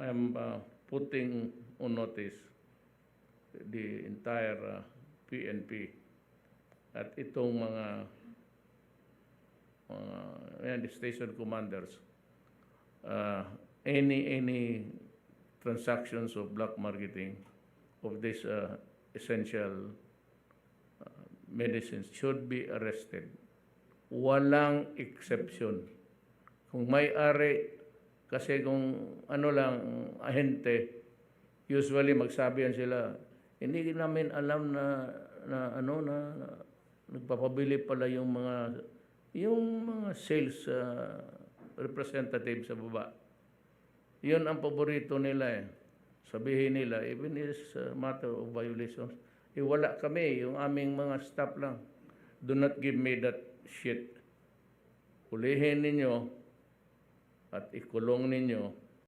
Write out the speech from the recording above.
I am uh, putting on notice the entire uh, PNP at itong mga yan, the station commanders uh, any any transactions of black marketing of this uh, essential uh, medicines should be arrested. Walang exception. Kung may-ari, kasi kung ano lang, ahente, usually magsabi yan sila, hindi namin alam na, na ano na, na nagpapabili pala yung mga yung mga sales uh, representative sa baba. Yun ang paborito nila eh. Sabihin nila, even is a matter of violations. Eh wala kami, yung aming mga staff lang. Do not give me that shit. Hulihin ninyo at ikulong ninyo